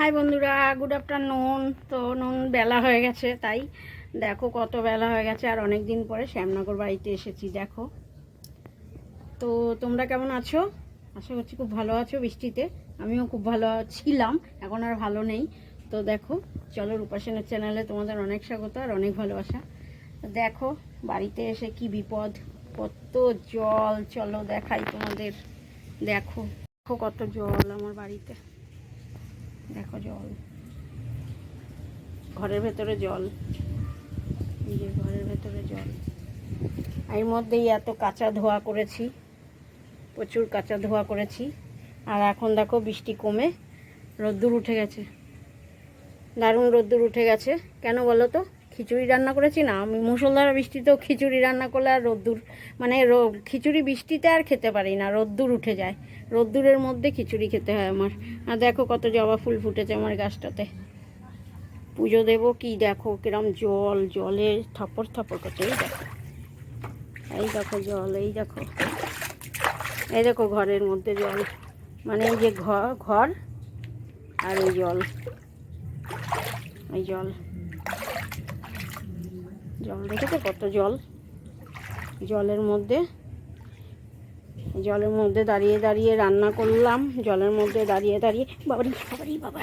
High বন্ধুরা good afternoon তো নুন বেলা হয়ে গেছে, তাই দেখো কত বেলা হয়ে গেছে, আর অনেক দিন পরে শ্যামনগর বাড়িতে এসেছি, দেখো। তো তোমরা কেমন আছো? আশা করছি খুব ভালো আছো বৃষ্টিতে। আমিও খুব ভালো ছিলাম, এখন আর ভালো নেই। তো দেখো, চলো রূপাসেনের চ্যানেলে তোমাদের অনেক স্বাগত আর অনেক ভালোবাসা। দেখো, বাড়িতে এসে কি বিপদ, কত জল, চলো দেখাই তোমাদের। দেখো দেখো কত জল আমার বাড়িতে। দেখো জল। ঘরের ভেতরে জল। এই যে ঘরের ভেতরে জল। এর মধ্যেই এত কাঁচা ধোয়া করেছি। প্রচুর কাঁচা ধোয়া করেছি। আর এখন দেখো বৃষ্টি কমে। রোদ্দুর উঠে গেছে। দারুণ রোদ্দুর উঠে গেছে। কেন বলো তো? খিচুড়ি রান্না করেছি না, আমি মুসলধারা বৃষ্টিতেও খিচুড়ি রান্না করলে আর রোদ্দুর মানে খিচুড়ি বৃষ্টিতে আর খেতে পারি না, রোদ্দুর উঠে যায়। রোদ্দুরের মধ্যে খিচুড়ি খেতে হয় আমার। আর দেখো কত জবা ফুল ফুটেছে আমার গাছটাতে। পুজো দেবো কি দেখো, কিরম জল, জলে থাপড় থাপড় করছে, এই দেখো। এই দেখো জল, এই দেখো। এই দেখো ঘরের মধ্যে জল মানে এই যে ঘর ঘর আর এই জল। এই জল। জল দেখেছ কত জল? জলের মধ্যে জলের মধ্যে দাঁড়িয়ে দাঁড়িয়ে রান্না করলাম, জলের মধ্যে দাঁড়িয়ে দাঁড়িয়ে, বাবারি বাবারি, বাবা,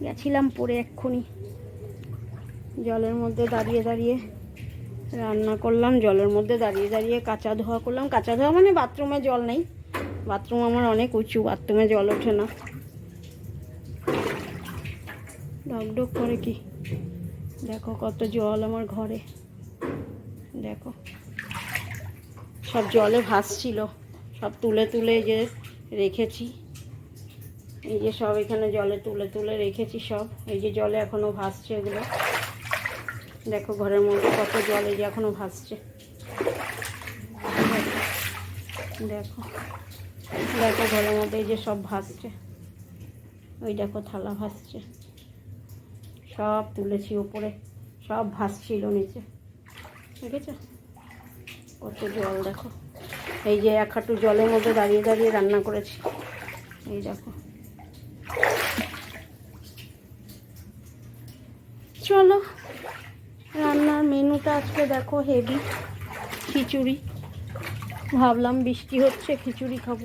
গেছিলাম পরে এক্ষুনি। জলের মধ্যে দাঁড়িয়ে দাঁড়িয়ে রান্না করলাম, জলের মধ্যে দাঁড়িয়ে দাঁড়িয়ে কাঁচা ধোয়া করলাম। কাঁচা ধোয়া মানে বাথরুমে জল নেই। বাথরুম আমার অনেক উঁচু, বাথরুমে জল ওঠে না। ডক ডক করে কি? দেখো কত জল আমার ঘরে। দেখো। সব জলে ভাসছিল। সব তুলে তুলে যে রেখেছি। এই যে সব এখানে জলে তুলে তুলে রেখেছি সব। এই যে জলে এখনও ভাসছে এগুলো। দেখো ঘরের মধ্যে কত জল এই যে এখনও ভাসছে। দেখো। দেখো ঘরের মধ্যে এই যে সব ভাসছে। ওই দেখো থালা ভাসছে। সব তুলেছি উপরে, সব ভাসছিল নিচে। দেখেছ? কত জল, দেখো। এই যে এক হাঁটু জলের মধ্যে দাঁড়িয়ে দাঁড়িয়ে রান্না করেছি। এই দেখো। চলো, রান্নার মেনুটা আজকে দেখো হেভি, খিচুড়ি। ভাবলাম বৃষ্টি হচ্ছে, খিচুড়ি খাব।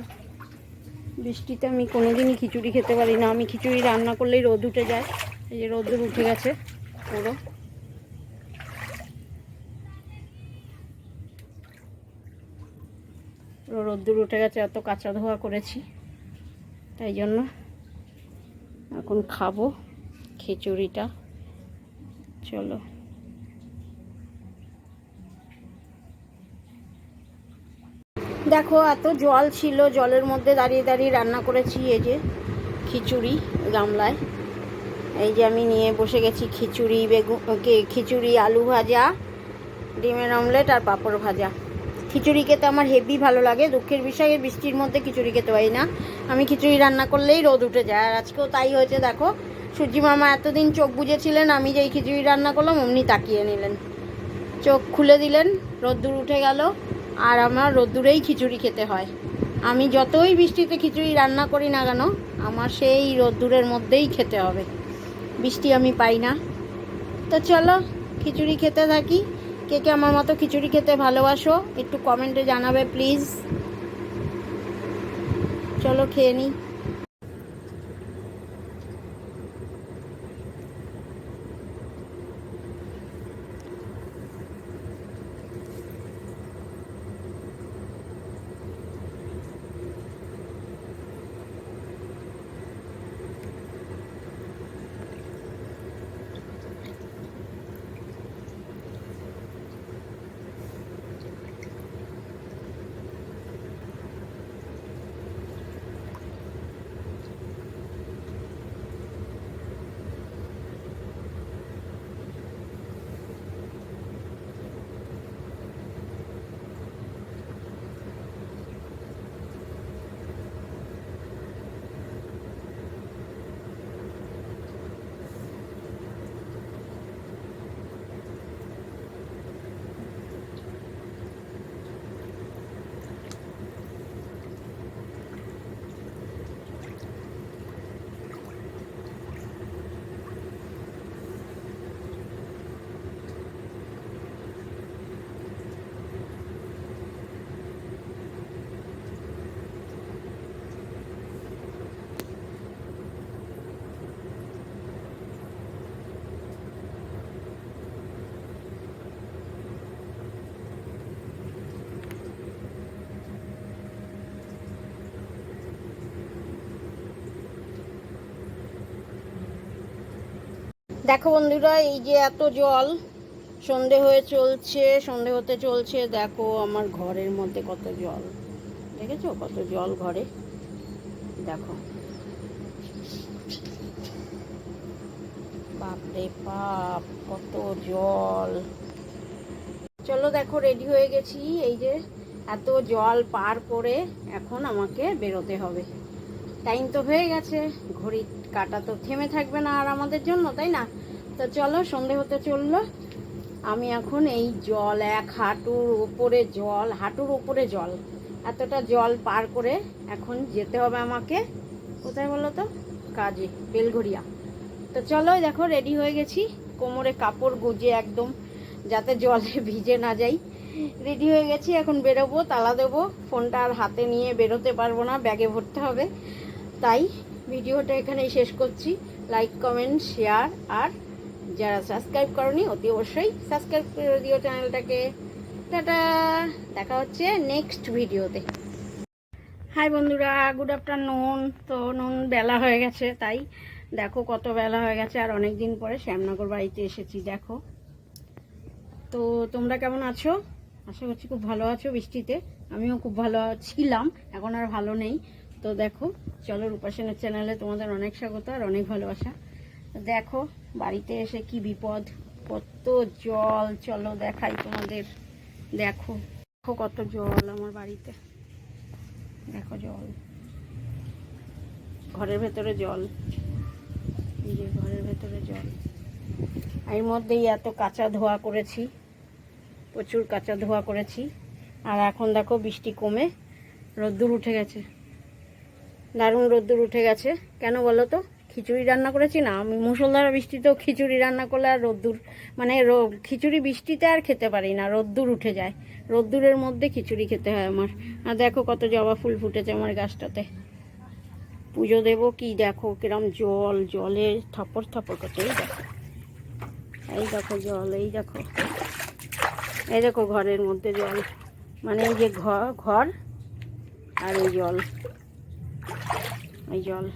বৃষ্টিতে আমি কোনোদিনই খিচুড়ি খেতে পারি না। আমি খিচুড়ি রান্না করলেই রোদ উঠে যায়। এই যে রোদ্দুর উঠে গেছে পুরো। পুরো রোদ্দুর উঠে গেছে, এত কাঁচা ধোয়া করেছি। তাই জন্য এখন খাব খিচুড়িটা। চলো। দেখো, এত জল ছিল, জলের মধ্যে দাঁড়িয়ে দাঁড়িয়ে রান্না করেছি, এই যে খিচুড়ি গামলায়। এই যে আমি নিয়ে বসে গেছি খিচুড়ি, বেগুন খিচুড়ি, আলু ভাজা, ডিমের অমলেট আর পাঁপড় ভাজা। খিচুড়ি খেতে আমার হেভি ভালো লাগে, দুঃখের বিষয়ে বৃষ্টির মধ্যে খিচুড়ি খেতে পারি না। আমি খিচুড়ি রান্না করলেই রোদ উঠে যায়, আর আজকেও তাই হয়েছে, দেখো। সূর্যি মামা এতদিন চোখ বুঝেছিলেন আমি যেই খিচুড়ি রান্না করলাম, অমনি তাকিয়ে নিলেন। চোখ খুলে দিলেন, রোদ্দুর উঠে গেল, আর আমার রোদ্দুরেই খিচুড়ি খেতে হয়। আমি যতই বৃষ্টিতে খিচুড়ি রান্না করি না কেন, আমার সেই রোদ্দুরের মধ্যেই খেতে হবে। বৃষ্টি আমি পাই না। তো চলো, খিচুড়ি খেতে থাকি। কে কে আমার মতো খিচুড়ি খেতে ভালোবাসো, একটু কমেন্টে জানাবে প্লিজ চলো, খেয়ে নিই দেখো বন্ধুরা, এই যে এত জল, সন্ধে হয়ে চলছে, সন্ধে হতে চলছে, দেখো আমার ঘরের মধ্যে কত জল। দেখেছ? কত জল ঘরে। দেখো। বাপরে বাপ, কত জল। চলো দেখো রেডি হয়ে গেছি। এই যে এত জল পার করে এখন আমাকে বেরোতে হবে। টাইম তো হয়ে গেছে ঘড়ি কাটা তো থেমে থাকবে না আর আমাদের জন্য, তাই না? তো চলো, সন্ধে হতে চলল। আমি এখন এই জল, এক হাঁটুর উপরে জল, হাঁটুর উপরে জল। এতটা জল পার করে এখন যেতে হবে আমাকে। কোথায় বলো তো? কাজে, বেলঘড়িয়া। তো চলো, দেখো রেডি হয়ে গেছি। কোমরে কাপড় গুজে একদম, যাতে জলে ভিজে না যাই। রেডি হয়ে গেছি, এখন বেরোবো, তালা দেবো। ফোনটা আর হাতে নিয়ে বেরোতে পারব না, ব্যাগে ভরতে হবে। তাই ভিডিওটা এখানেই শেষ করছি। লাইক কমেন্ট শেয়ার আর যারা সাবস্ক্রাইব করনি, অতি অবশ্যই সাবস্ক্রাইব করে দিও চ্যানেলটাকে টাটা! দেখা হচ্ছে নেক্সট ভিডিওতে হাই বন্ধুরা গুড আফটারনুন তো নুন বেলা হয়ে গেছে, তাই দেখো কত বেলা হয়ে গেছে, আর অনেক দিন পরে শ্যামনগর বাড়িতে এসেছি, দেখো। তো তোমরা কেমন আছো? আশা করছি খুব ভালো আছো বৃষ্টিতে। আমিও খুব ভালো ছিলাম, এখন আর ভালো নেই। তো দেখো, চলো রূপাসেনের চ্যানেলে তোমাদের অনেক স্বাগত আর অনেক ভালোবাসা। দেখো, বাড়িতে এসে কি বিপদ? কত জল, চলো দেখাই তোমাদের। দেখো দেখো কত জল আমার বাড়িতে। দেখো জল। ঘরের ভেতরে জল। এই যে ঘরের ভেতরে জল। এর মধ্যেই এত কাঁচা ধোয়া করেছি। প্রচুর কাঁচা ধোয়া করেছি। আর এখন দেখো বৃষ্টি কমে, রোদ্দুর উঠে গেছে। দারুণ রোদ্দুর উঠে গেছে। কেন বলো তো? খিচুড়ি রান্না করেছি না, আমি মুসলধারা বৃষ্টিতেও খিচুড়ি রান্না করলে আর রোদ্দুর মানে খিচুড়ি বৃষ্টিতে আর খেতে পারি না, রোদ্দুর উঠে যায়। রোদ্দুরের মধ্যে খিচুড়ি খেতে হয় আমার। আর দেখো কত জবা ফুল ফুটেছে আমার গাছটাতে। পুজো দেবো কি দেখো? কিরম জল, জলে থাপর থাপর করছে, এই দেখো। এই দেখো জল, এই দেখো। এই দেখো ঘরের মধ্যে জল মানে এই যে ঘর ঘর আর এই জল। এই জল।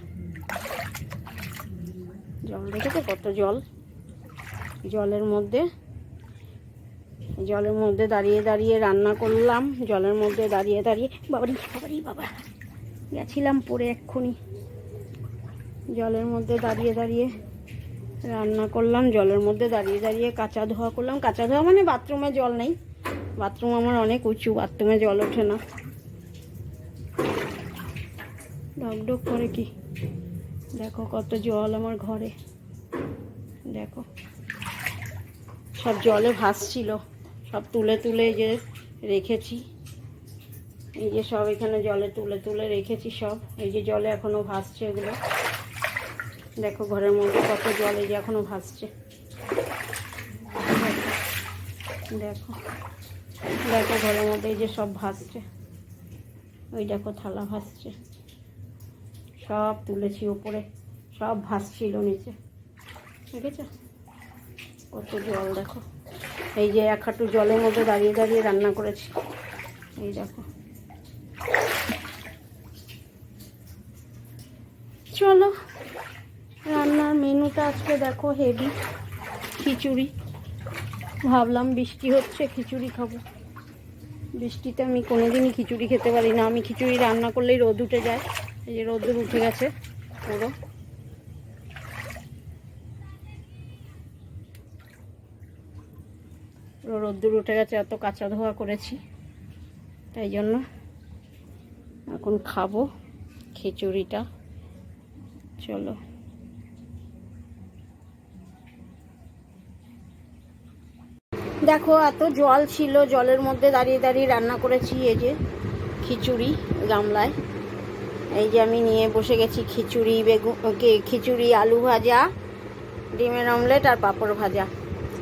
জল দেখেছ কত জল? জলের মধ্যে জলের মধ্যে দাঁড়িয়ে দাঁড়িয়ে রান্না করলাম। জলের মধ্যে দাঁড়িয়ে দাঁড়িয়ে, বাবারি বাবারি, বাবা। গেছিলাম পরে এক্ষুনি। জলের মধ্যে দাঁড়িয়ে দাঁড়িয়ে রান্না করলাম। জলের মধ্যে দাঁড়িয়ে দাঁড়িয়ে কাঁচা ধোয়া করলাম। কাঁচা ধোয়া মানে বাথরুমে জল নেই। বাথরুম আমার অনেক উঁচু, বাথরুমে জল ওঠে না। ডক করে কি? দেখো কত জল আমার ঘরে। দেখো। সব জলে ভাসছিল। সব তুলে তুলে যে রেখেছি। এই যে সব এখানে জলে তুলে তুলে রেখেছি সব। এই যে জলে এখনও ভাসছে এগুলো। দেখো ঘরের মধ্যে কত জল এই যে এখনও ভাসছে। দেখো। দেখো ঘরের মধ্যে এই যে সব ভাসছে। ওই দেখো থালা ভাসছে। সব তুলেছি ওপরে সব ভাসছিল নিচে। ঠিক আছে কত জল, দেখো। এই যে এক হাঁটু জলের মধ্যে দাঁড়িয়ে দাঁড়িয়ে রান্না করেছি। এই দেখো। চলো, রান্নার মেনুটা আজকে দেখো হেভি। খিচুড়ি। ভাবলাম বৃষ্টি হচ্ছে, খিচুড়ি খাব। বৃষ্টিতে আমি কোনোদিনই খিচুড়ি খেতে পারি না। আমি খিচুড়ি রান্না করলেই রোদ উঠে যায়। এই যে রোদ্দুর উঠে গেছে পুরো। পুরো রোদ্দুর উঠে গেছে, এত কাঁচা ধোয়া করেছি। তাই জন্য এখন খাব খিচুড়িটা। চলো। দেখো, এত জল ছিল, জলের মধ্যে দাঁড়িয়ে দাঁড়িয়ে রান্না করেছি, এই যে খিচুড়ি গামলায়। এই যে আমি নিয়ে বসে গেছি খিচুড়ি, বেগুন খিচুড়ি, আলু ভাজা, ডিমের অমলেট আর পাঁপড় ভাজা।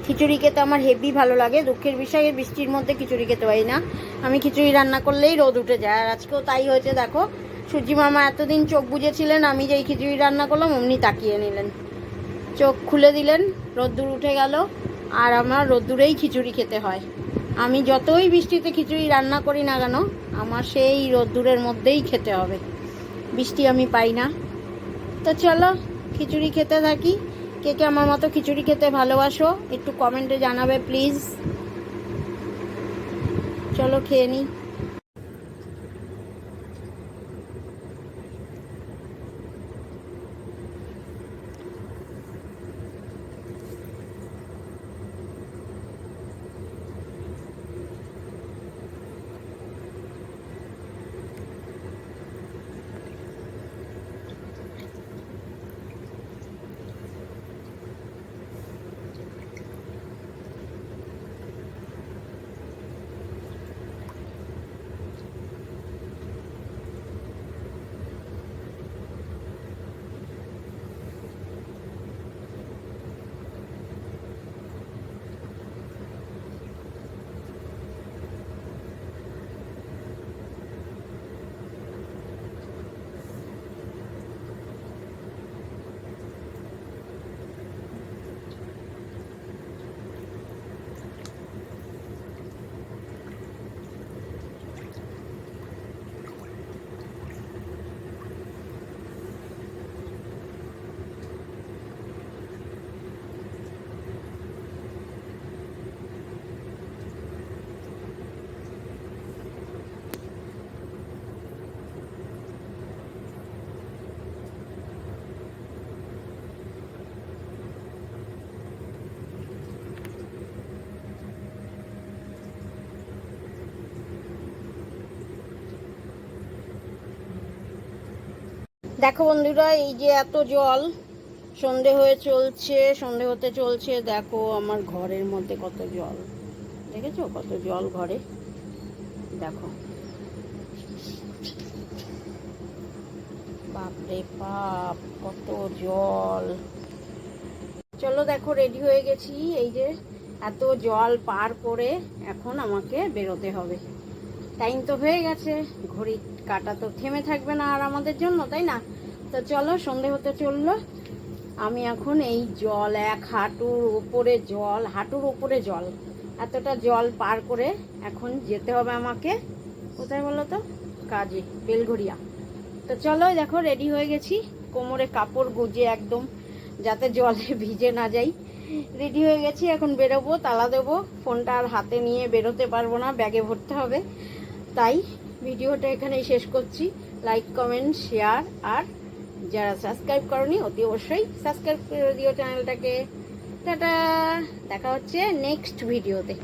খিচুড়ি খেতে আমার হেভি ভালো লাগে, দুঃখের বিষয়ে বৃষ্টির মধ্যে খিচুড়ি খেতে পারি না। আমি খিচুড়ি রান্না করলেই রোদ উঠে যায়, আর আজকেও তাই হয়েছে, দেখো। সূর্যি মামা এতদিন চোখ বুঝেছিলেন আমি যেই খিচুড়ি রান্না করলাম, অমনি তাকিয়ে নিলেন। চোখ খুলে দিলেন, রোদ্দুর উঠে গেল, আর আমার রোদ্দুরেই খিচুড়ি খেতে হয়। আমি যতই বৃষ্টিতে খিচুড়ি রান্না করি না কেন, আমার সেই রোদ্দুরের মধ্যেই খেতে হবে। বৃষ্টি আমি পাই না। তো চলো, খিচুড়ি খেতে থাকি। কে কে আমার মতো খিচুড়ি খেতে ভালোবাসো, একটু কমেন্টে জানাবে প্লিজ চলো, খেয়ে নিই দেখো বন্ধুরা, এই যে এত জল, সন্ধে হয়ে চলছে, সন্ধে হতে চলছে। দেখো আমার ঘরের মধ্যে কত জল, দেখেছ? কত জল ঘরে। দেখো। বাপরে বাপ, কত জল। চলো দেখো রেডি হয়ে গেছি। এই যে এত জল পার করে এখন আমাকে বেরোতে হবে। টাইম তো হয়ে গেছে ঘড়ি কাটা তো থেমে থাকবে না আর আমাদের জন্য, তাই না? তো চলো, সন্ধে হতে চলল। আমি এখন এই জল, এক হাঁটুর উপরে জল, হাঁটুর উপরে জল। এতটা জল পার করে এখন যেতে হবে আমাকে। কোথায় বলো তো? কাজে, বেলঘড়িয়া। তো চলো, দেখো রেডি হয়ে গেছি। কোমরে কাপড় গুজে একদম, যাতে জলে ভিজে না যাই। রেডি হয়ে গেছি, এখন বেরোবো, তালা দেবো। ফোনটা আর হাতে নিয়ে বেরোতে পারব না, ব্যাগে ভরতে হবে। তাই ভিডিওটা এখানেই শেষ করছি। লাইক কমেন্ট শেয়ার আর যারা সাবস্ক্রাইব করনি, অতি অবশ্যই সাবস্ক্রাইব করে দিও চ্যানেলটাকে টাটা! দেখা হচ্ছে নেক্সট ভিডিওতে